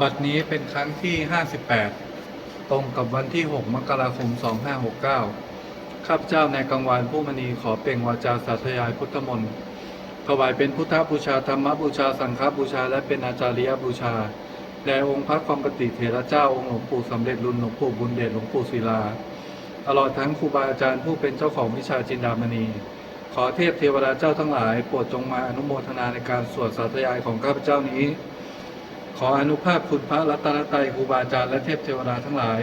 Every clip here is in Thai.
บัดนี้เป็นครั้งที่ 58 ตรงกับวันที่ 6 มกราคม 2569 ข้าพเจ้าในกังวานผู้มณีขอเปล่งวาจาสาธยายพุทธมนต์ถวายเป็นพุทธบูชาธรรมบูชาสังฆบูชา และเป็นอาจาริยบูชาแด่องค์พระความปฏิเถระเจ้าองค์หลวงปู่สำเร็จรุ่นหลวงปู่บุญเดชหลวงปู่ศิลาตลอดทั้งครูบาอาจารย์ผู้เป็นเจ้าของวิชาจินดามณี ขอเทพเทวดาเจ้าทั้งหลายโปรดจงมาอนุโมทนาในการสวดสาธยายของข้าพเจ้านี้ ขออนุภาพคุณพระรัตนตรัยครูบาอาจารย์และเทพเทวดาทั้งหลาย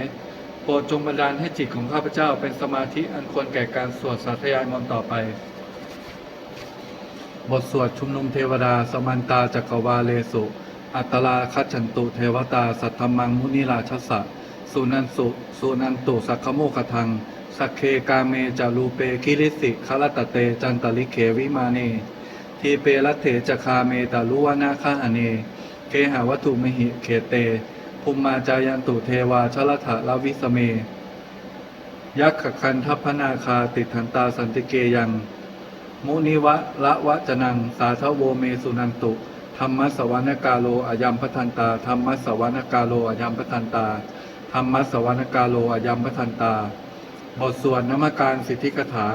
โปรดจงบันดาลให้จิตของข้าพเจ้าเป็นสมาธิอันควรแก่การสวดสาธยายมนต์ต่อไป บทสวดชุมนุมเทวดา สมันตาจักรวาเลสุ อัตลาคัจฉันตุเทวตา สัทธมังมุนิราชสะสุนันสุสุนันตุสักขโมคทังสักเคกาเมจารูเปคิริสิคลตเต จันตลิเขวิมาเนทีเปรัตเถจคาเมตาลุวนาคาอเน เคหาวัตถุมหิเขเตภูมิมาจายันตุเทวาชลถะลาวิสเม ยักขคันทัพพนาคาติทันตาสันติเกยัง มุนิวะละวะจนัง สาทโวเมสุนันตุ ธรรมสวรรกาโลอายัมพทันตา ธรรมสวรรกาโลอายัมพทันตา ธรรมสวรรกาโลอายัมพทันตา บทสวดนมการสิทธิกถา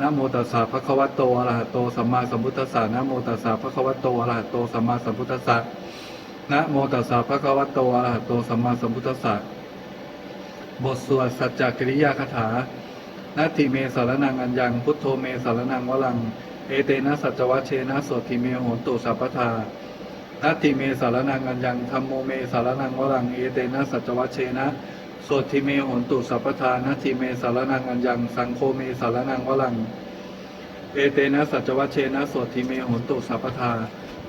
นะโมตัสสะภะคะวะโตอะระหะโตสัมมาสัมพุทธัสสะนะโมตัสสะภะคะวะโตอะระหะโตสัมมาสัมพุทธัสสะ นะโมตัสสะภะคะวะโตอะระหะโตสัมมาสัมพุทธัสสะบทสวดสัจจกิริยาคถานาทิเมสารนังอัญญัง พุทโธเมสารนังวลัง เอเตนะสัจวัชเชนะโสติเมโหนตุสัพพทานาทิเมสารนังอัญญังธัมโมเมสารนังวลัง เอเตนะสัจวัชเชนะโสติเมโหนตุสัพพทานาทิเมสารนังอัญญัง สังโฆเมสารนังวลัง เอเตนะสัจวัชเชนะสดทิเมโหนตุสัพพทา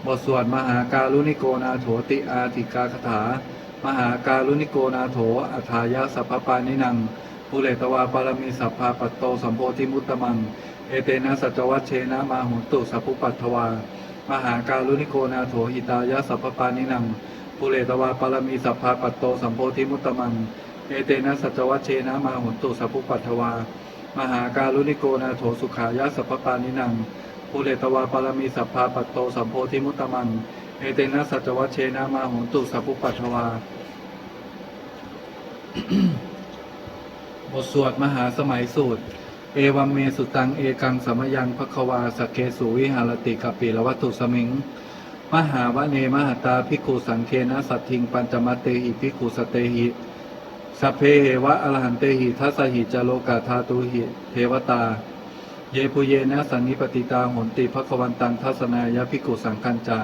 บทสวดมหาการุณิโกนาโถติอาติกาคถา มหาการุณิโกนาโถอัฏฐายะสัพพปานินังภูเลตวาปารมีสัพพาปัตโตสัมโพธิมุตตมัง เอเตนะสัจวัชเชนะมาหนตุสัพพุปัตถวา มหาการุณิโกนาโถหิตายะสัพพปานินังภูเลตวาปารมีสัพพาปัตโตสัมโพธิมุตตมัง เอเตนะสัจวัชเชนะมาหนตุสัพพุปัตถวา มหาการุณิโกนาโถสุขายะสัพพปานินัง ภูเลตวาปารมีสัพพาปัตโตสัมโพธิมุตตมังเอเตนะสัจวัชเชนะมาโหนตุสัพพุปัตถวา บทสวดมหาสมัยสูตร เอวัมเมสุตัง เอกังสมยังภควาสเคสุวิหารติกปิลวัตุสมิง มหาวเนมหตาภิกขุสังเคนะสัตทิงปัญจมเตหิภิกขุสเตหิสเพเหวะอรหันเตหิทัสสหิจโลกาธาตุหิเทวตา เยปุเยนะสันนิปติตาหนติภควันตังทัศนายะภิกุสังคัญจะ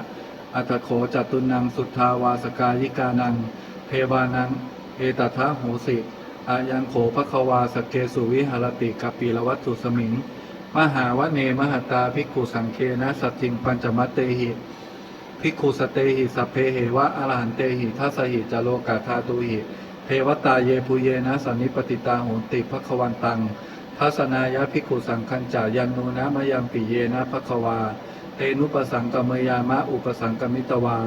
อัตโขจตุนังสุทธาวาสกายิกานัง เทวานัง เอตทะโหสิอายังโขภควาสเกสุวิหารติกปีละวัตถุสมิง มหาวเนมหตาภิกขุสังเคนะสัตทิงปัญจมัตเตหิภิกขุสเตหิสัพเพเหวะอรหันเตหิทัสหิจโลกาธาตุหิ เทวตาเยปุเยนะสันนิปติตาโหนติภควันตัง ทัศนายะภิกขุสังคัญจายันนูนะมยัมปิเยนะภควา เตนุปสังกมยามะอุปสังกมิตวา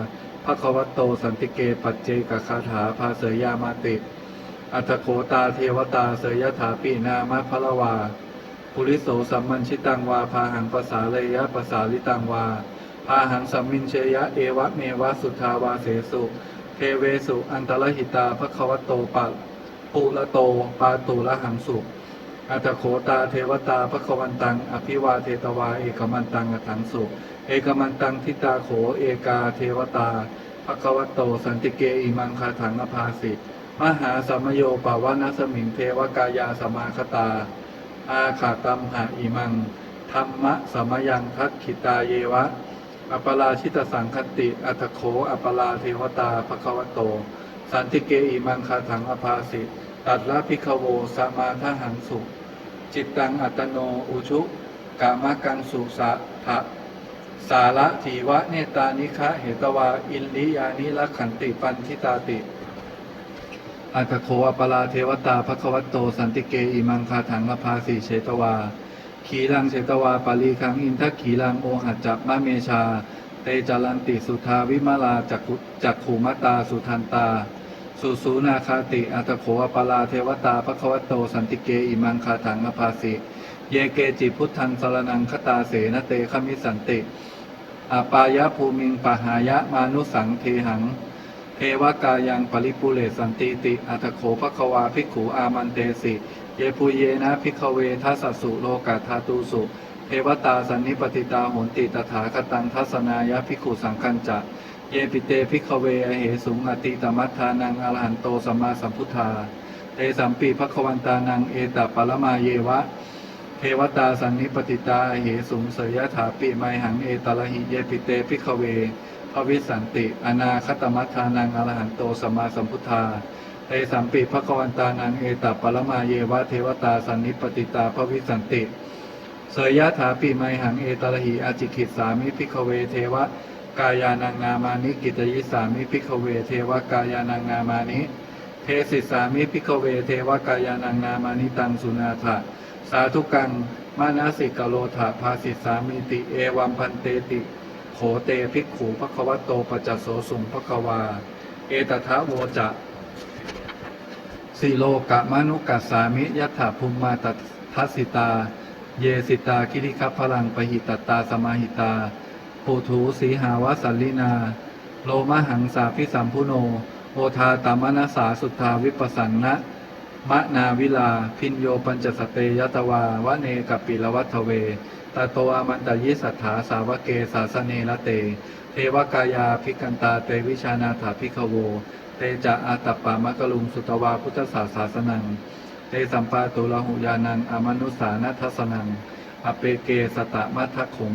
ภควตโตสันติเกปัจเจกคาถาภาเสยามาติอัตโขตาเทวตาเสยยถาปีนามะพะละวาปุริโสสัมมันชิตังวาพาหังภาษาเลยะภาษาลิตังวาพาหังสัมมินเชยะเอวะเมวะสุทาวาเสสุเทเวสุอันตรหิตาภควโตปะปุละโตปาตุละหังสุ อัตโขตาเทวตาภควันตัง อภิวาเทตวา เอกมันตังอถังสุเอกมันตังทิตาโข เอกาเทวตาภควโต สันติเกอิมังคาถังอภาสิมหาสัมโยปาวานัสมิงเทวกายาสมาคตา อาขาตัมหาอิมัง ธรรมะสมยังทักขิตาเยวะ อัปปราชิตสังคติ อัตโข อัปปราเทวตาภควโต สันติเกอิมังคาถังอภาสิตัดละพิคโวสมาทหังสุ จิตตังอัตโนอุชุกามกังสุสะทะสาระทีวะเนตานิคะเหตวา อินลิยานิละขันติปันทิตาติ อัตโคอปลาเทวตาภควัตโตสันติเกอิมังคาถังอภาสีเชตวา ขีรังเชตวาปาลีคังอินทขีรังโอหัจจับมะเมชา เตจารันติสุทาวิมาลาจักขุจักขูมตาสุทันตา สุสูนาคาติ อัตโขอปลาเทวตาภควตโต สันติเกอิมังคาถังอภาสีเยเกจิพุทธังสรนังคตาเสนเตขมิสันติอาปายะภูมิงปหายะมานุสังเทหัง เทวกายังปริปุเรสันติติ อัตโขภควาภิกขุอามันเตสิ เยปุเยนะภิกเวทัสสุโลกาธาตุสุเทวตาสันนิปติตาโหนติตถาคตังทัศนายะภิกขุสังคัญจะ เยปิเตภิกเวอเหสุงอติตมัทธานังอรหันโตสัมมาสัมพุทธาเตสัมปีภควันตานังเอตปรมาเยวะเทวตาสันนิปติตาเหสุงเสยถาปิไมหังเอตละหิเยปิเตภิกเวภวิสันติ อนาคตมัทธานังอรหันโตสัมมาสัมพุทธาเตสัมปีภควันตานังเอตปรมาเยวะเทวตาสันนิปติตาภวิสันติเสยยะถาปิไมหังเอตระหิอาจิกิตสามิพิกเวเทวะ กายานังนามานิกิตยิสามิพิกเวเทวกายานังนามานิ เทสิสามิพิกเวเทวกายานังนามานิตังสุนาถะสาธุกังมานาสิกโลถาภาสิสามิติเอวัมพันเตติโขเตภิกขูภควโตปัจจโสสุงภควา เอตทะโวจะสิโลกะมนุกัสสามิยัตถาภูมิมาตทัสสิตา เยสิตาคิริคัพพลังปหิตตาสมาหิตา ปูถูสีหาวสัลลินา โลมหังสาพิสัมพุโน โอทาตามนัสาสุทธาวิปัสสันนะมะนาวิลา พินโยปัญจสเตยตวาวะเนกปิลวัตเวตาโตอามันตยิสัทธาสาวเกสาสเนละเต เทวกายาภิกันตาเตวิชานาถาภิกขโว เตจะอาตัปปามะกลุงสุตวาพุทธศาสาสนัง เตสัมปาตุลหุยานังอมนุสานัทสนัง อเปเกสตะมัทขง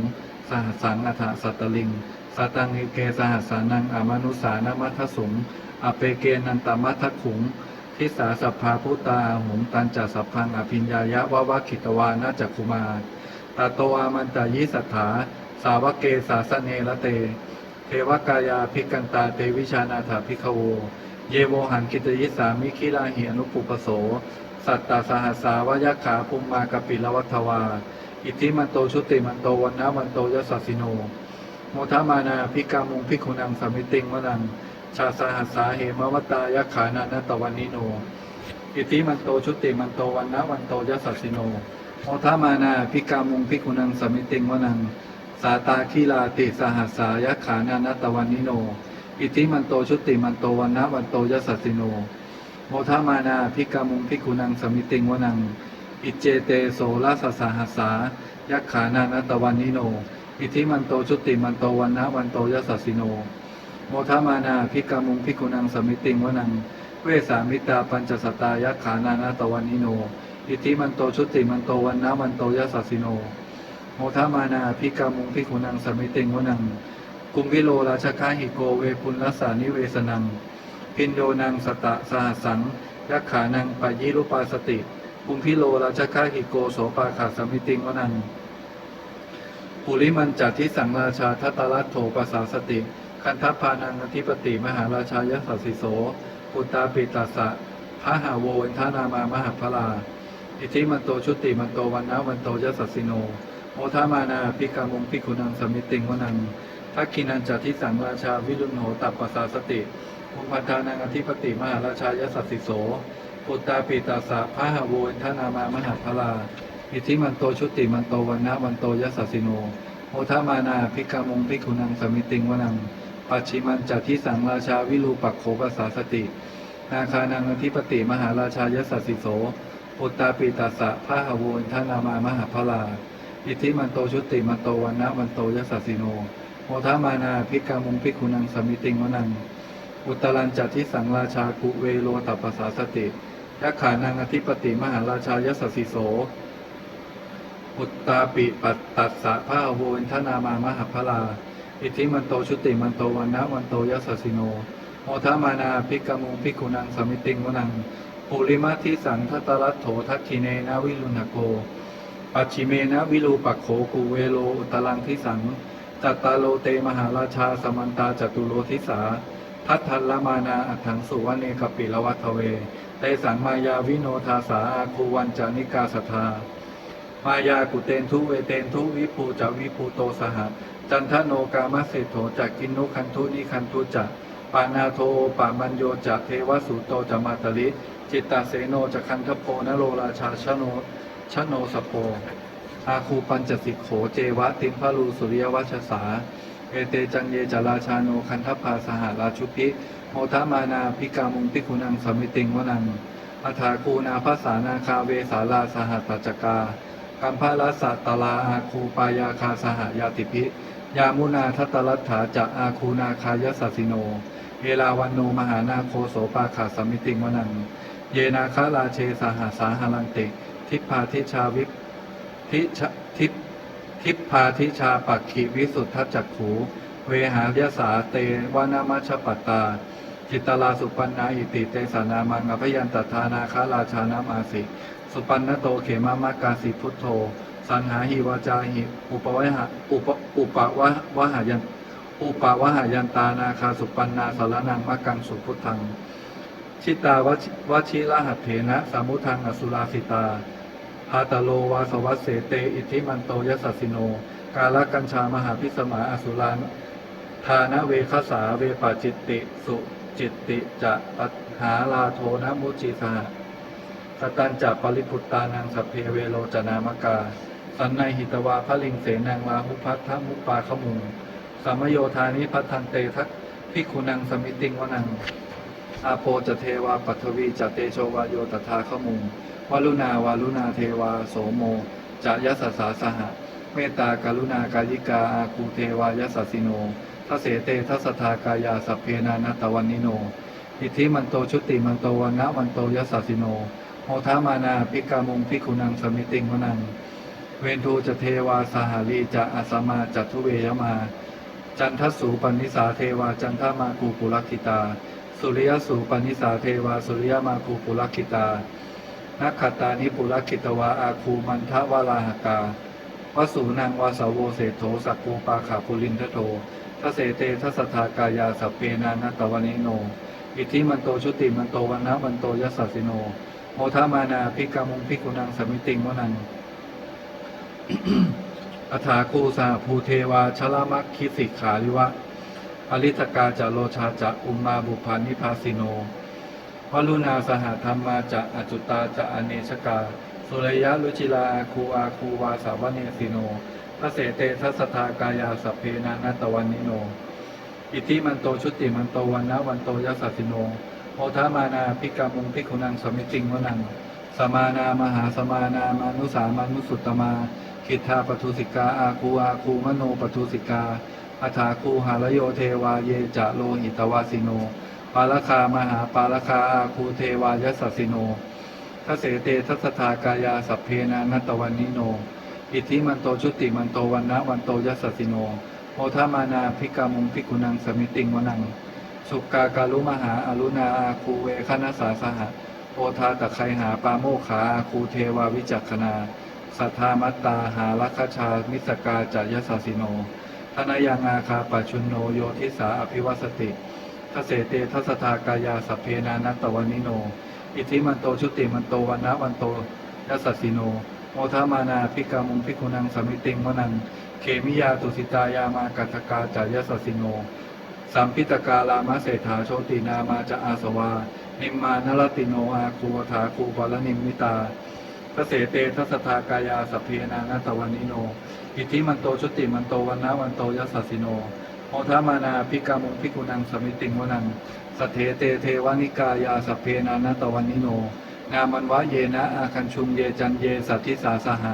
สหสังอัฏสัตตลิงสตังเอเกสหสานังอมนุสานมัทสงอเปเกนันตมัทขุงทิสาสัพพาพุตาหุงตันจัสัพพังอภิญญายะวะวะขิตวานาจักคุมาตาโตอามันตายิสัทธาสาวกเกสาสเนละเต เทวกายาภิกันตาเตวิชานาถาภิกโว เยโวหันกิตยิสามิคิลาหิอนุปุปโส สัตตาสหัสสาวยักขาภูมมากปิลวัฏวา อิทธิมันโตชุติมันโตวันนะวันโตยสสสิโนโมทามานาพิกามุงพิคุนังสมิติงวนังชาสหัสสาเหมวตายักขานานาตวันนิโนอิทธิมันโตชุติมันโตวันนะวันโตยสสสิโนโมทามานาพิกามุงพิคุนังสมิติงวนังสาตาคีลาติสหัสสายักขานานาตวันนิโนอิทธิมันโตชุติมันโตวันนะวันโตยสสสิโนโมทามานาพิกามุงพิกุนังสมิติงวนัง อิเจเตโสลาสสาหัสายักขานานัตวันนิโน อิทิมันโตชุติมันโตวันนะวันโตยสสสิโน โมทามานาพิกามุงพิกุนังสมิติงวนัง เวสามิตาปัญจสตายักขานานัตวันนิโน อิทิมันโตชุติมันโตวันนะวันโตยสสสิโน โมทามานาพิกามุงพิกุนังสมิติงวนัง กุมพิโลราชคาหิโกเวปุลลสานิเวสนัง พินโดนังสตะสหสสังยักขานังปะยิรุปาสติ ปุมพิโลราชคาหิโกโสปาขาสมิติงวนังปุริมันจัดที่สังราชาทัตตรัตโถปสาสติ คันทัพพานังอธิปติ มหาราชายสัสสิโสปุตตาปิตัสสะพระหาโวอินทานามามหาพลา อิทธิมันโตชุติมันโตวันนะวันโตยสัสสิโนโมทามานาพิกามุงพิคุนังสมิติงวนังทักขินันจัดที่สังราชาวิรุณโหตัปปสาสติภูมิพันธานังอธิปติมหาราชายสัสสิโส ปุตตาปิตาสะพระหาโวนทนามามหาพลา อิทธิมันโตชุติมันโตวันนะวันโตยสัสสิโนโมทามานาพิกามงพิคุนังสมิติงวนังปัจฉิมันจัดที่สังราชาวิรูปักโขปสาสติ นาคานังอธิปติมหาราชายสัสสิโสปุตตาปิตาสะพระหาโวนทนามามหาพลา อิทธิมันโตชุติมันโตวันนะวันโตยสัสสิโนโมทามานาพิกามุงพิคุนังสมิติงวนังอุตรันจัดที่สังราชากุเวโลตัปปสาสติ ยักขานังอธิปติมหาราชายสสิโส อุตตาปิปัตตัสสะพระอโวนทนามามหาพลา อิทิมันโตชุติมันโตวันนะวันโตยสสิโนโมทามานาพิกามุงพิคุนังสมิติงวนังปุริมาทิสังทัตตรัตโถทักขิเนนะวิรุณโก ปัจฉิเมนะวิรูปักโขกูเวโลอุตลังทิสังจัตตาโลเตมหาราชาสมันตาจตุโลทิสาทัตทัละมานาอัฏฐังสุวเนกปิลวัทเว เตสังมายาวิโนทาสาอาคูวันจานิกาสทามายากุเตนทุเวเตนทุวิภูจาวิภูโตสหะจันทโนกามเศรษโถจักกินนุคันทุนิคันทุจะปานาโทปามันโยจะเทวสุโตจะมาตลิจิตตาเสโนจะคันทโพนโรราชาชโนชโนสโพอาคูปัญจสิกโขเจวะติมพารูสุริยวัชสา เอเตจังเยจราชาโนคันทพาสหาราชุพิโมทามานาพิกามุงพิกุนังสมิติงวนังอัฐาคูนาภาษานาคาเวสาลาสหัตตจกากัมพาลสัตตลาอาคูปายาคาสหายาติพิ ยามุนาทัตลัตถาจะอาคูนาคายสัสิโน เอลาวันโนมหานาโคโสปาขาสมิติงวนัง เยนาคาราเชสหาสาหารันติ ทิพาทิชาวิทิช ทิพพาทิชาปักขีวิสุทธจักขู เวหายสาเตวานามัชปตา จิตตลาสุปันนาอิติเตสานามังอภยันตทานาคาราชานามาสิ สุปันนโตเขมามากาสิพุทโธ สันหาหิวาจาหิอุปวะหะอุปอุปวะวะหายันอุปาวหายันตานาคาสุปันนาสารนังมะกังสุพุทธังชิตาวชวชิรหัตเถนะสามุทังอสุราสิตา พาตโลวาสวัสเสเต อิทธิมันโตยสัสสิโน กาลกัญชามหาพิสมาอสุรานทานเวคสาเวปาจิตติ สุจิตติจะปัฏหาลาโทนะมุจีสหสตันจะปริพุตตานังสัพเพเวโลจนามกา สันในหิตวาพระลิงเสนังลาหุพัทธมุปปาขมุงสัมโยธานิพัทธันเตทักพิคุนังสมิติงวนัง อาโปจะเทวาปัทวีจะเตโชวาโยตถาขมุงวาลุนาวาลุนาเทวาโสโมจะยสสสาสหะ เมตตากรุณากายิกาอาคูเทวายสสสิโนทเสเตทัสทากายาสัพเพนานตวันนิโน อิทธิมันโตชุติมันโตวันนะวันโตยสสสิโนโมทามานาพิกามุงพิคุนังสมิติงวนัง เวนทูจะเทวาสหารีจะอาสมาจัตุเวยมา จันทสูปนิสาเทวาจันทมากูปุรักขิตา สุริยสูปนิสาเทวาสุริยมากูปุรักขิตานักขตานิปุรักขิตวาอาคูมันทวาลาหกาวสูนังวาสาวโวเศโธสักกูปาขาปุลินทโททเสเตทัสทากายาสัพเพนานัตตวนิโน อิทธิมันโตชุติมันโตวันนะวันโตยสสสิโนโมทามานาพิกามุงพิกุนังสมิติงวนังอัฐาคูสาภูเทวาชลามัคคิสิกขาลิวะ อริตกาจะโลชาจะอุมมาบุพานิพาสิโนวลุนาสหธรรมาจะอจุตาจะอเนชกา สุริยะลุจิลาอาคูอาคูวาสาวเนสิโนพระเสเตทัสสทากายาสัพเพนานัตวันนิโน อิทิมันโตชุติมันโตวันนะวันโตยัสสสิโนโมทามานาพิกามุงพิคุนังสมิติงวนังสมานามหาสมานามานุสามานุสุตตมา คิทธาปทุสิกาอาคูอาคูมโนปทุสิกา อัฏฐาคูหารโยเทวาเยจะโลหิตวาสิโน ปาลคามหาปาลคาอาคูเทวายสสสิโนทเสเตทัสทากายาสัพเพนานัตวันนิโน อิทธิมันโตชุติมันโตวันนะวันโตยัสสสิโนโมทามานาพิกามุงพิกุนังสมิติงวนัง สุกาการุมหาอรุณาอาคูเวคณสาสหะโอทาตะไคหาปาโมขาอาคูเทวาวิจักขณาสัทธามัตตาหาลัคชามิสกาจายสสสิโน ทนายางอาคาปัชุนโนโยทิสาอภิวัสติทเสเตทัสทากายาสัพเพนานัตตวันิโน อิทิมันโตชุติมันโตวันนะวันโตยัสสสิโน โมทามานาพิกามุงพิกุนังสมิติงวนังเขมิยาตุสิตายามากัตกาจายสสสิโน สัมพิตกาลามะเศรษฐาโชตินามาจะอาสวา นิมมานรติโนอาคูวถาคูปลนิมมิตาทเสเตทัสทากายาสัพเพนานัตวันนิโน อิทธิมันโตชุติมันโตวันนะวันโตยัสสสิโนโมทามานาพิกามุพิกุนังสมิติงวนังสเทเตเทวานิกายาสเพนานัตวันนิโนงามันวะเยนะอาคันชุมเยจันเยสัทธิสาสหะ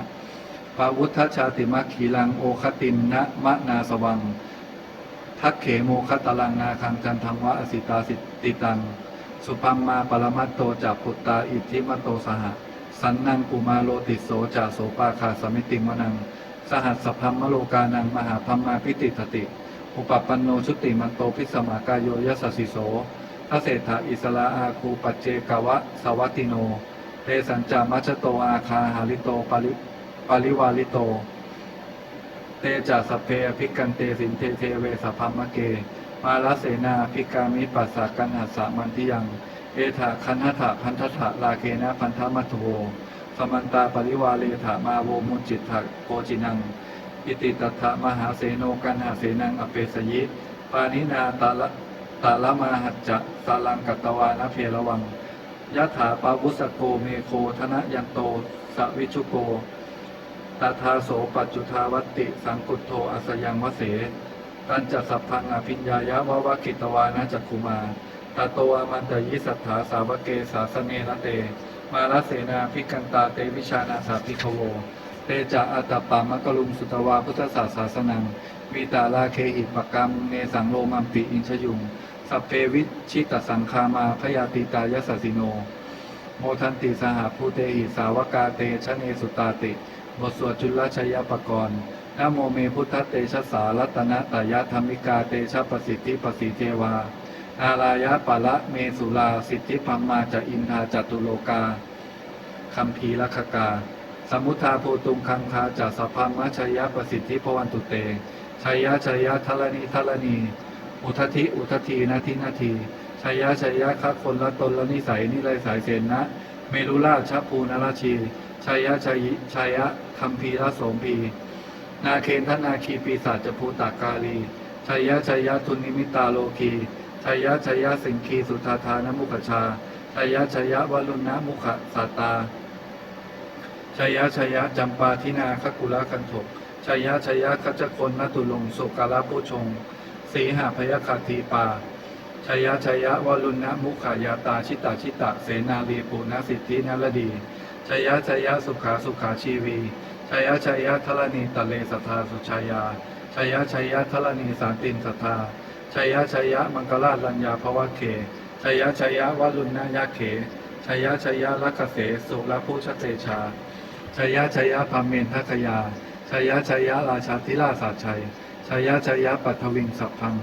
ปาวุฒชาติมัคขีลังโอคตินนะมะนาสวัง ทักเขโมคตลังนาคังจันทังวะอสิตาสิติตัง สุพัมมาปรมัตโตจากปุตตาอิทธิมโตสหะ สันนังกุมาโลติโสจาโสปาคาสมิติมนัง สหัสสพัมมโลกานังมหาพัมมาพิติทติ อุปปันโนชุติมันโตพิสมากายโยยสสสิโสทเศรษฐาอิสลาอาคูปัจเจกวะสวัตติโนเตสัญจามัชโตอาคาหาริโตปาริปาริวาลิโต เตจัสเพอภิกันเตสินเทเทเวสพัมมะเก มาลเสนาภิกามิปัสสะกันหัสสะมันทิยัง เอถาคันหถะพันธถะลาเคนะพันธมัทโว สมันตาปริวาเลถามาโวมุจจิตถะโกจินัง อิติตัฏฐะมหาเสโนกันหาเสนังอเปสยิปานินาตาละตาละมาหัจจะสาลังกัตวานะเพระวังยะถาปาวุสโกเมโคธนะยันโตสวิชุโกตถาโสปัจจุทาวัติ สังกุตโทอัสยังวเสตันจัสัพพังอภิญญายะวะวะกิตวานะจักคุมาตาโตอมันตยิสัทธาสาวเกสาสเนระเต มาลเสนาพิกันตาเตวิชานาสาพิคโว เตจะอัตปามะกลุงสุตวาพุทธศาสาสนังวีตาลาเคหิปกรรมเนสังโลมัมปิอินชยุงสัพเพวิชิตสังคามาพยาติตายสสิโน โมทันติสหภูเตหิสาวกาเตชะเนสุตาติ บทสวดจุลชยปกรณ์นโมเมพุทธเตชะสารัตนะตายะธรรมิกาเตชะประสิทธิประสิเทวา อาลายะปะละเมสุลาสิทธิพัมมาจะอินทาจตุโลกาคัมภีรคกา สมุทาโพตุงคังคาจากสพัมมะชยะประสิทธิพวันตุเตชัยยะชัยยะทลนีทลนี อุทธิอุทธีนาทีนาทีชัยยะชัยยะคัคนละตนละนิสัยนิไรสายเสนนะ เมรุราชภูนราชีชัยยะชัยชัยยะคัมภีรโสมพี นาเคนทนาคีปีศาจภูตากาลีชัยยะชัยยะทุนนิมิตาโลคี ชัยยะชัยยะสิงคีสุทธาทานมุขชาชัยยะชัยยะวลุณะมุขสาตาชัยยะชัยยะจำปาทินาคกุละคันถกชัยยะชัยยะคัจคนนตุลงสุกาลผู้ชง สีหาพยคาทีปาชัยยะชัยยะวลุณะมุขายาตาชิตาชิตะเสนาลีปุณสิทธินรดีชัยยะชัยยะสุขาสุขาชีวีชัยยะชัยยะทลนีตะเลสัทธาสุชายาชัยยะชัยยะทลนีสารตินสัทธา ชัยยะชัยยะมังกลาลัญญาภวะเขชัยยะชัยยะวลุณนะยะเขชัยยะชัยยะลักขเสสุรภูชเตชาชัยยะชัยยะพัมเมนทัคยาชัยยะชัยยะราชาธิราชาชัยชัยยะชัยยะปัทวิงสัพพัง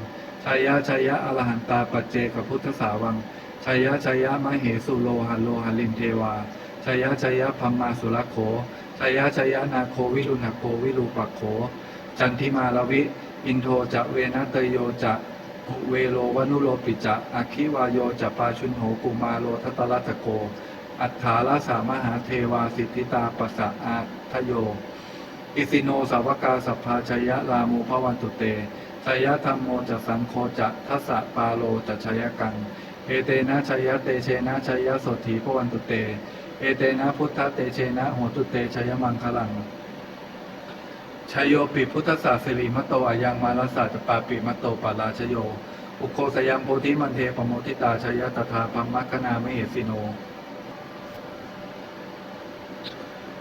ชัยยะชัยยะอรหันตาปัจเจกพุทธสาวังชัยยะชัยยะมเหสุโลหันโลหลินเทวาชัยยะชัยยะพัมมาสุรโขชัยยะชัยยะนาโควิรุณโควิรูปัโข จันทิมาลวิ อินโทจะเวนะเตโยจะ เวโลวนุโลปิจะอคิวายโยจะปาชุนโหกุมาโลทัตตลัตโก อัฏฐาลสามหาเทวาสิทธิตาปสสะอาทโย อิสิโนสาวกาสัพพาชยะลามูพวันตุเตชยธรรมโมจะสังโฆจะทัสสะปาโลจะชยกัง เอเตนะชยเตเชนะชยสดถีพวันตุเต เอเตนะพุทธเตเชนะโหตุเตชยมังคลัง ชยโยปิพุทธศาสิริมตโตอายังมาลสาจปาปิมตโตปาราชโย อุโคสยัมโพธิมันเทปโมทิตาชยตถาพัมมัคคณามเหสิโน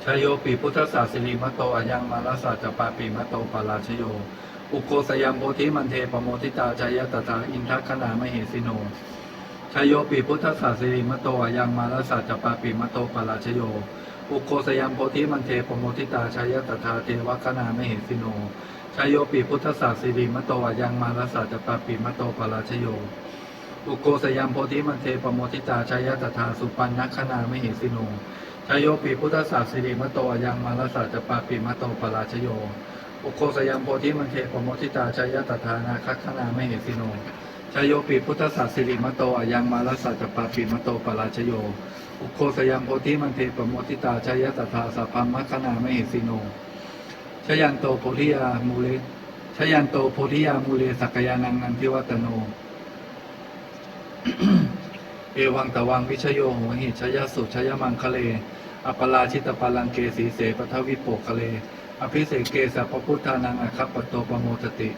ชยโยปีพุทธศาสนิมตโตอายังมาลสาจปาปีมตโตปาราชโย อุโกสยามโพธิมันเทปโมทิตาชยตถาอินทัคณามเหสิโนชยโยปีพุทธศาสนิมตโตอายังมาลสาจปาปีมตโตปาราชโย อุโกสยามโพธิมันเทปโมทิตาชยตถาเทวคณาไมเหสิโนชยโยปีพุทธศาสนิมตโตอายังมาลสาจปาปีมตโตปราชโย อุโกสยามโพธิมันเทปโมทิตาชยตถาสุปันนัคคณามเหสิโนชยโยปีพุทธศาสนิมโตยังมาลสาจปาปิมโตปราชโย อุโคสยัมโพธิมันเทปโมทิตาชยตถานาคัคณามเหสิโน ชยโยปีพุทธศาสนิมโตยังมาลสาจปาปิมโตปราชโย อุโคสยัมโพธิมันเทปโมทิตาชยตถาสัพพัมมัคคณาไมเหสิโนชยันโตโพธิยามูเลชยันโตโพธิยามูเลสักยานังนันทิวัตโน เอวังตะวังวิชโยโหหิชยสุชยมังคะเล อัปปลาชิตปาลังเกสีเสปทวิโปกคะเล อภิเศกเกสัพพุทธานังอคัปปโตปโมทติ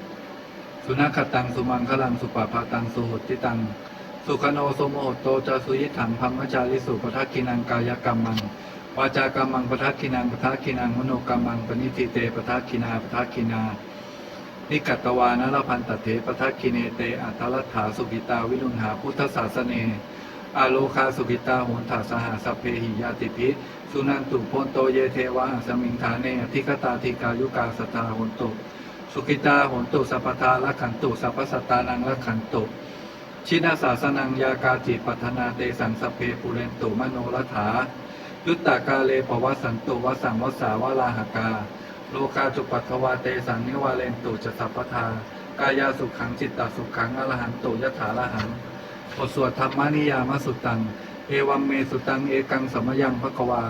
สุนัขตังสุมังคลังสุปาพาตังสุหุติตัง สุขโนโสมโหโตจาสุยิถังพัมมจาริสุปทักขินังกายกรรมังวาจากรรมังปทักขินังปทักขินังมโนกรรมังปณิทิเตปทักขินาปทักขินานิกัตตวานรพันตเถปทักขิเนเตอัตตลัทธาสุกิตาวิรุณหาพุทธศาสเนอาโลคาสุกิตาโหนถาสหสัพเพหิยาติพิสุนันตุโพนโตเยเทวะสมิงฐาเนอธิกตาธิกายุกาสตาโหนตุ สุกิตาหนตุสัพพทาละขันตุสัพพสตตานังละขันตุ ชินาสาสนังยากาจิปัฒนาเตสังสเพปุเรนตุมโนรถายุตตากาเลปวัสสันตุวสังวสาวลาหกา โลกาจุปัทวาเตสังนิวาเลนตุจะสัพพทากายาสุขังจิตตสุขังอรหันตุยถาละหังบทสวดธรรมนิยามสุตัง เอวัมเมสุตังเอกังสมยังภควา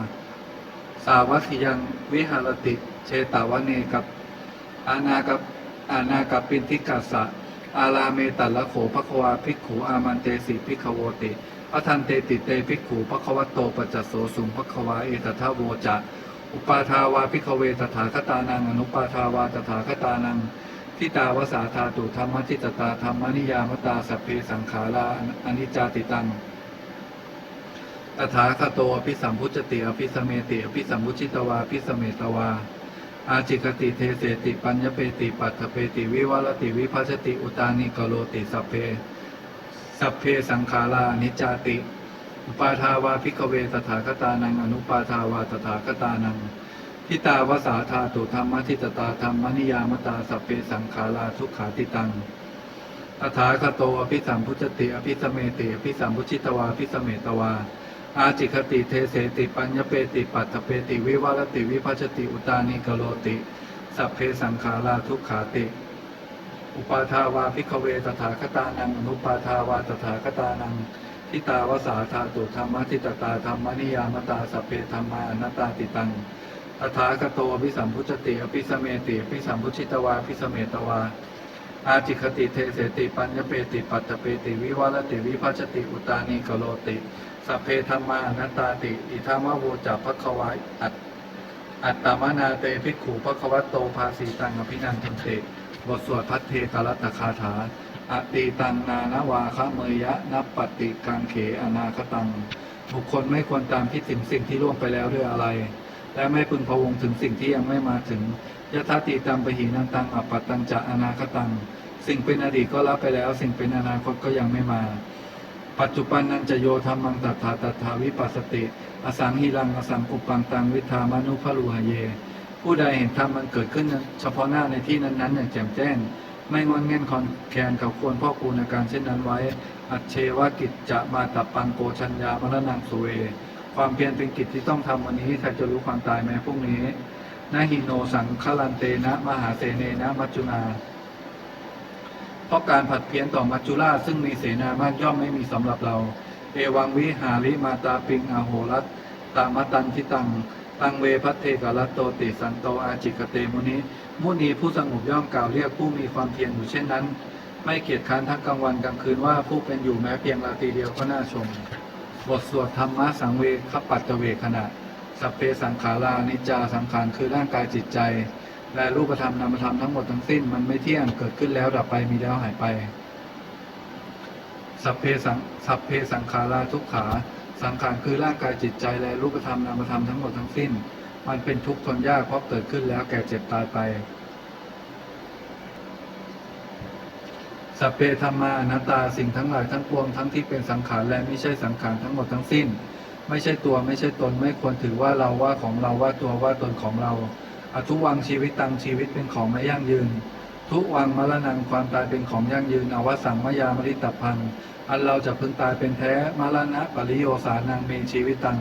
สาวัคยังวิหารติ เชตาวเนกับ อานากับอานากับปินทิกัสสะอาลาเมตัลละโขภควาภิกขูอามันเตสิภิกขโวติพระทันเตติเตภิกขูภควโตปัจจโสสุงภควาเอตทาโวจะอุปาทาวาภิกเวตถาคตานังอนุปาทาวาตถาคตานังทิตาวสาธาตุธรรมทิตตาธรรมนิยามตาสัพเพสังขาราอนิจจติตังตถาคโตอภิสัมพุจติอภิสเมติอภิสัมพุชิตวาอภิสเมตวา อาจิกติเทเสติปัญญเปติปัตถเปติวิวัลติวิภัชติอุตานิกโลติสัพเพสัพเพสังขารานิจจาติ อุปาทาวาพิกเวตถาคตานังอนุปาทาวาตถาคตานังทิตาวสาธาตุธรรมทิตตาธรรมนิยามตาสัพเพสังขาราทุกขาติตังตถาคโตอภิสัมพุจติอภิสเมติอภิสัมพุชิตวาอภิสเมตวา อาจิคติเทเสติปัญญเปติปัตถเปติวิวัลติวิภัชติอุตานิกโลติ สัพเพสังขาราทุกขาติ อุปาทาวาพิกเวตถาคตานังอนุปาทาวาตถาคตานังทิตาวสาธาตุธรรมทิตตาธรรมนิยามตาสัพเพธรรมานัตตาติตังตถาคโตอภิสัมพุจติอภิสเมติอภิสัมพุชิตวาภิสเมตวา อาจิคติเทเสติปัญญเปติปัตตเปติวิวัลติวิภัชติอุตานิกโลติสัพเพธรรมานัตตาติ อิธามะโวจัพพควายอัตอัตตมนาเตภิกขุพระควตโตภาสีตังอภินันทันเตบทสวดพัทเทกรัตตคาถาอติตังนานาวาคะเมยะนับปฏิกังเขอนาคตังบุคคลไม่ควรตามคิดถึงสิ่งที่ล่วงไปแล้วด้วยอะไร และไม่พึงพะวงถึงสิ่งที่ยังไม่มาถึง ยถาติตัมปหีนันตังอัปปตังจะอนาคตัง สิ่งเป็นอดีตก็รับไปแล้ว สิ่งเป็นอนาคตก็ยังไม่มา ปัจจุบันนันจะโยธรรมังตัถาตถาวิปัสสติ อสังหิรังอสังกุปังตังวิธามานุพลูหเย ผู้ใดเห็นธรรมมันเกิดขึ้นเฉพาะหน้าในที่นั้นๆอย่างแจ่มแจ้ง ไม่งอนเง่นคอนแคนเขาควรพ่อคูณอาการเช่นนั้นไว้ อัจเชวกิจจะมาตับปังโกชัญญามรณังสุเว ความเพียรเป็นกิจที่ต้องทำวันนี้ใครจะรู้ความตายแม้พรุ่งนี้ นาหิโนสังคลันเตนะ มหาเสเนนะมัจจุนา เพราะการผัดเพี้ยนต่อมัจจุราชซึ่งมีเสนามากย่อมไม่มีสำหรับเรา เอวังวิหาริมาตาปิงอาโหรัตตามตันทิตัง ตังเวพัทเทกาลตโตติสันโตอาจิกเตมุนิมุนีผู้สงบย่อมกล่าวเรียกผู้มีความเพียรอยู่เช่นนั้น ไม่เกียจค้านทั้งกลางวันกลางคืนว่าผู้เป็นอยู่แม้เพียงราตรีเดียวก็น่าชม บทสวดธรรมะสังเวคปัตตเวขณะ สัพเพสังขารานิจจาสังขารคือร่างกายจิตใจ และรูปธรรมนามธรรมทั้งหมดทั้งสิ้น มันไม่เที่ยงเกิดขึ้นแล้วดับไปมีแล้วหายไป สัพเพสังสัพเพสังขาราทุกขา สังขารคือร่างกายจิตใจ และรูปธรรมนามธรรมทั้งหมดทั้งสิ้น มันเป็นทุกข์ทนยากเพราะเกิดขึ้นแล้วแก่เจ็บตายไปสัพเพธรรมานัตตาสิ่งทั้งหลายทั้งปวงทั้งที่เป็นสังขารและไม่ใช่สังขารทั้งหมดทั้งสิ้น ไม่ใช่ตัวไม่ใช่ตนไม่ควรถือว่าเราว่าของเราว่าตัวว่าตนของเราอทุวังชีวิตตังชีวิตเป็นของไม่ยั่งยืน ทุวังมรณังความตายเป็นของยั่งยืนอวสังมยามริตพันธ์อันเราจะพึงตายเป็นแท้มรณะปริโยสานังเมชีวิตตัง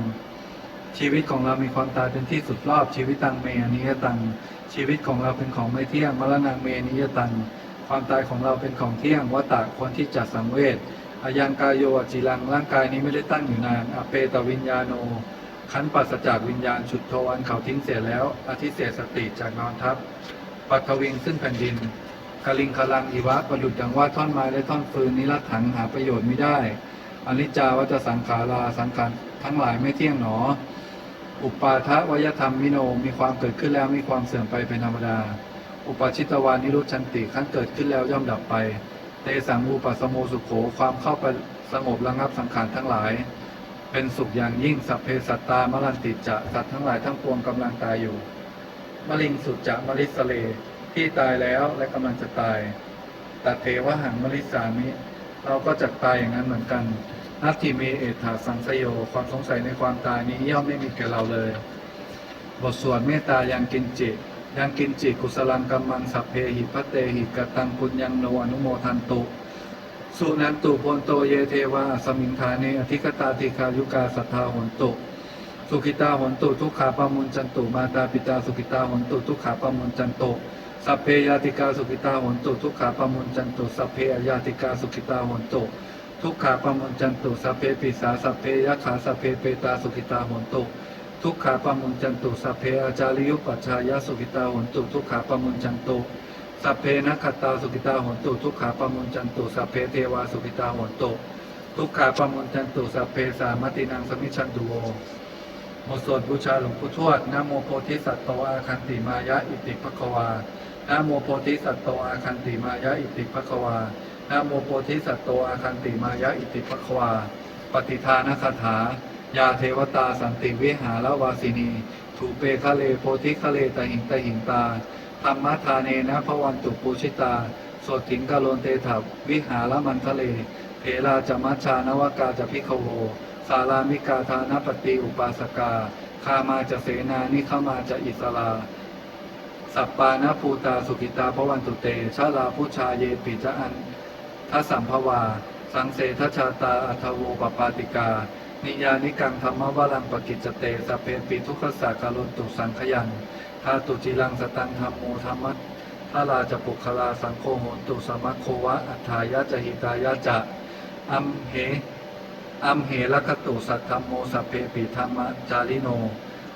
ชีวิตของเรามีความตายเป็นที่สุดรอบชีวิตตังเมอนิยตังชีวิตของเราเป็นของไม่เที่ยงมรณะเมอนิยตังความตายของเราเป็นของเที่ยงวัตตะคนที่จัดสังเวช อายังกายโยอจิลังร่างกายนี้ไม่ได้ตั้งอยู่นานอเปตวิญญาโน ขันปัสจากวิญญาณฉุดโทอันเขาทิ้งเสียแล้วอธิเสสติจากนอนทับปัทวิงซึ่งแผ่นดินกลิงคลังอีวะประดุจดังว่าท่อนไม้และท่อนฟืนนิรัตถังหาประโยชน์ไม่ได้อนิจจาวัจสังขาราสังขารทั้งหลายไม่เที่ยงหนอ อุปาทะวยธรรมมิโนมีความเกิดขึ้นแล้วมีความเสื่อมไปเป็นธรรมดา อุปาชิตวานิรุชันติขั้นเกิดขึ้นแล้วย่อมดับไป เตสังอุปัสสโมสุโขความเข้าไปสงบระงับสังขารทั้งหลาย เป็นสุขอย่างยิ่งสัพเพสัตตามรันติจะสัตว์ทั้งหลายทั้งปวงกำลังตายอยู่มลิงสุดจะมลิสเลที่ตายแล้วและกำลังจะตายตัเทวหังมลิสามิ เราก็จะตายอย่างนั้นเหมือนกันนัตถิเมเอถาสังสยโยความสงสัยในความตายนี้ย่อมไม่มีแก่เราเลย บทสวดเมตตายังกินจิ ยังกินจิกุสลังกัมมังสัพเพหิพัตเตหิกตังปุญญังโนอนุโมทันตุสุนันตุพนโตเยเทวาสมิงธาเนอธิกตาติคายุกาสัทธาหนตุ สุขิตาหนตุทุกขาปมุนจันตุมาตาปิตาสุขิตาหนตุทุกขาปมุนจันตุสัพเพยาติกาสุขิตาหนตุทุกขาปมุนจันตุสัพเพยาติกาสุขิตาหนตุทุกขาปมุนจันตุสัพเพปิสาสัพเพยะขาสัพเพเปตาสุขิตาหนตุ ทุกขาปมุนจันตุสัพเพอาจาริยุปัชายาสุขิตาหนตุทุกขาปมุนจันตุสัพเพนักขตาสุขิตาหนตุทุกขาปมุนจันตุสัพเพเทวาสุขิตาหนตุทุกขาปมุนจันตุสัพเพสามตินังสมิชันตุโวบทสวดบูชาหลวงปู่ทวดนะโมโพธิสัตว์โตอาคันติมายะอิติภควานะโมโพธิสัตว์โตอาคันติมายะอิติภควานะโมโพธิสัตว์โตอาคันติมายะอิติภควา ปฏิทานคาถา ยาเทวตาสันติวิหารวาสินีถูเปคะเลโพธิคะเลตหิงตหิงตาธรรมทานเนนะพวันตุปูชิตาโสถิงกาโลนเตถับวิหารมันทะเลเทราจมัชชานวากาจะพิขโว สารามิกาทานปฏิอุปาสกาคามาจะเสนานิขามาจะอิสลาสัปปานาภูตาสุกิตาพวันตุเตชาลาพุชาเยปิจะอันทัสัมภวา สังเสทชาตาอัทโวปปาติกา นิยานิกังธรรมวรังปกิจจเตสเพปิทุกขสากาลุตุสังขยันทาตุจิลังสตังธรรมโมธรรมัตทาราจะปุคลาสังโฆโหตุสมัคโควะอัฏฐายะจะหิตายะจะอัมเหอัมเหลคตุสัทธรรมโมสเพปิธรรมจาริโน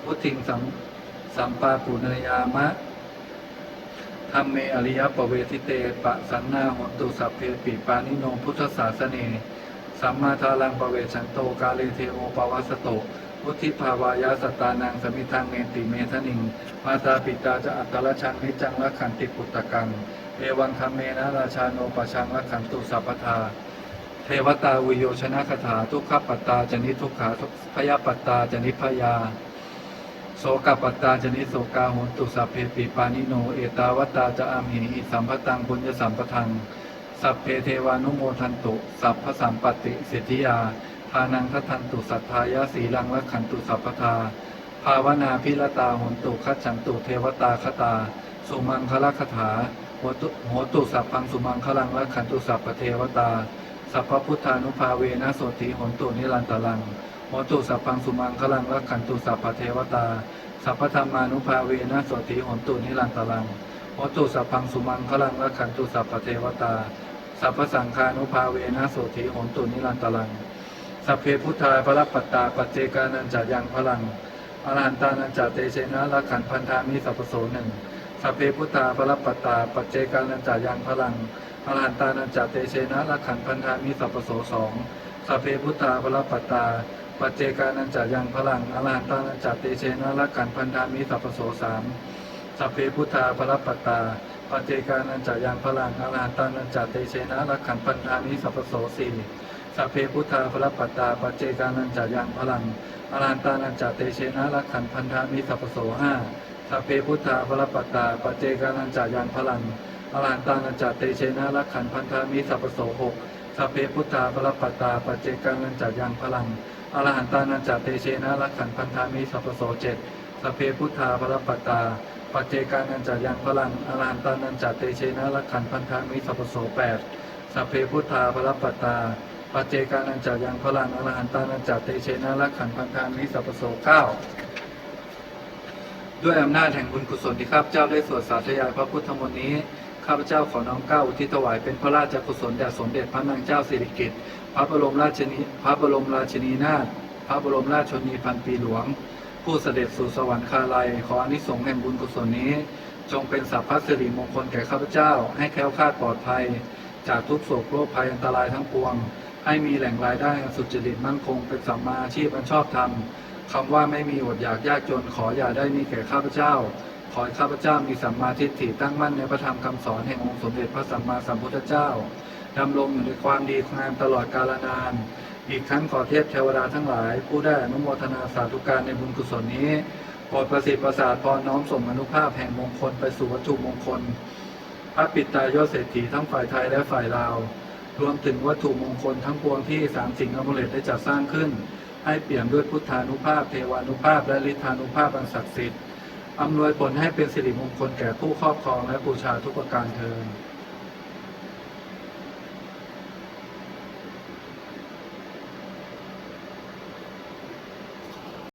พุทิงสัมสัมปาปุณยามะธรรมเมอริยปเวทิเตปะสันนาหนตุสัพเพปิปานิโนพุทธศาสเน สัมมาทารังปเวชันโตกาเลเทโอปวัสโตพุทธิภาวายาสตานังสมิทังเมติเมทนิงมาตาปิตาจะอัตตลชังนิจังละขันติปุตตะกัง เอวังธรรมเมนะราชาโนปชังละขันตุสัพพทา เทวตาวิโยชนะคาถา ทุกขปัตตาจนิทุกขาทุกพยาปัตตาจนิพยา โสกปัตตาจนิโสกาโหนตุสัพเพปิปานิโน เอตาวตาจะอามหิอิสัมปตังปุญญสัมปทัง สัพเพเทวานุโมทันตุ สัพพสัมปติสิทธิยา ทานังทัทันตุสัทธายาสีลังละขันตุสัพพทา ภาวนาพิรตาหนตุคัจฉันตุเทวตาคตา สุมังคละคถาหตุโหตุสัพพังสุมังคลังละขันตุสัพพเทวตา สัพพพุทธานุภาเวนะโสติหนตุนิรันตลังโหตุสัพพังสุมังคลังละขันตุสัพพเทวตา สัพพธรรมานุภาเวนะโสติหนตุนิรันตลังโหตุสัพพังสุมังคลังละขันตุสัพพเทวตา สัพพสังฆานุภาเวนะโสติโหนตุนิรันตลัง สัพเพพุทธาพระปัตตาปัจเจกานันจะยังพลังอรหันตานันจะเตเชนะละขันพันธามิสัพพโสหนึ่งสัพเพพุทธาพระปัตตาปัจเจกานันจะยังพลังอรหันตานันจะเตเชนะละขันพันธามิสัพพโสสองสัพเพพุทธาพระปัตตาปัจเจกานันจะยังพลังอรหันตานันจะเตเชนะละขันพันธามิสัพพโสสามสัพเพพุทธาพระปัตตา ปัจเจกานันจะยังพลังอรหันตานันจะเตเชนะละขันพันธามิสัพโสสี่สัพเพพุทธาพระปัตตาปเจกานันจายังพลังอรหันตานันจาเตเชนะละขันพันธามิสัพโสห้าสัพเพพุทธาพระปัตตาปเจกานันจายังพลังอรหันตานันจาเตเชนะละขันพันธามิสัพโสหกสัพเพพุทธาพระปัตตาปเจกานันจายังพลังอรหันตานันจาเตเชนะละขันพันธามิสัพพโสเจ็ดสัพเพพุทธาพระปัตตา ปัจเจกานันจายังพลังอรหันตานันจเตเชนะละขันพันธามิสัพพโสแปดสัพเพพุทธาพระปัตตา ปัจเจกานันจายังพลังอรหันตานันจเตเชนะละขันพันธามิสัพพโสเก้าด้วยอำนาจแห่งบุญกุศลที่ข้าพเจ้าได้สวดสาธยายพระพุทธมนต์นี้ข้าพเจ้าขอน้อมเก้าอุทิศถวายเป็นพระราชกุศลแด่สมเด็จพระนางเจ้าสิริกิติ์พระบรมราชนีพระบรมราชินีนาถพระบรมราชชนีพันปีหลวง ผู้เสด็จสู่สวรรคาลัย ขออานิสงส์แห่งบุญกุศลนี้ จงเป็นสัพพสิริมงคลแก่ข้าพเจ้า ให้แคล้วคลาดปลอดภัย จากทุกโศกโรคภัยอันตรายทั้งปวง ให้มีแหล่งรายได้อันสุจริตมั่นคงเป็นสัมมาอาชีพอันชอบธรรมคำว่าไม่มีอดอยากยากจนขออย่าได้มีแก่ข้าพเจ้า ขอให้ข้าพเจ้ามีสัมมาทิฏฐิตั้งมั่นในพระธรรมคำสอนแห่งองค์สมเด็จพระสัมมาสัมพุทธเจ้าดำรงอยู่ในความดีงามตลอดกาลนาน อีกทั้งขอเทพเทวดาทั้งหลาย ผู้ได้อนุโมทนาสาธุการในบุญกุศลนี้โปรดประสิทธิ์ประสาทพรน้อมส่งอนุภาพแห่งมงคลไปสู่วัตถุมงคล พระปิตายอดเศรษฐีทั้งฝ่ายไทยและฝ่ายลาว รวมถึงวัตถุมงคลทั้งปวงที่สามสิ่งอมเลตได้จัดสร้างขึ้น ให้เปี่ยมด้วยพุทธานุภาพ เทวานุภาพ และฤทธานุภาพอันศักดิ์สิทธิ์อำนวยผลให้เป็นสิริมงคลแก่ผู้ครอบครองและบูชาทุกประการเทอ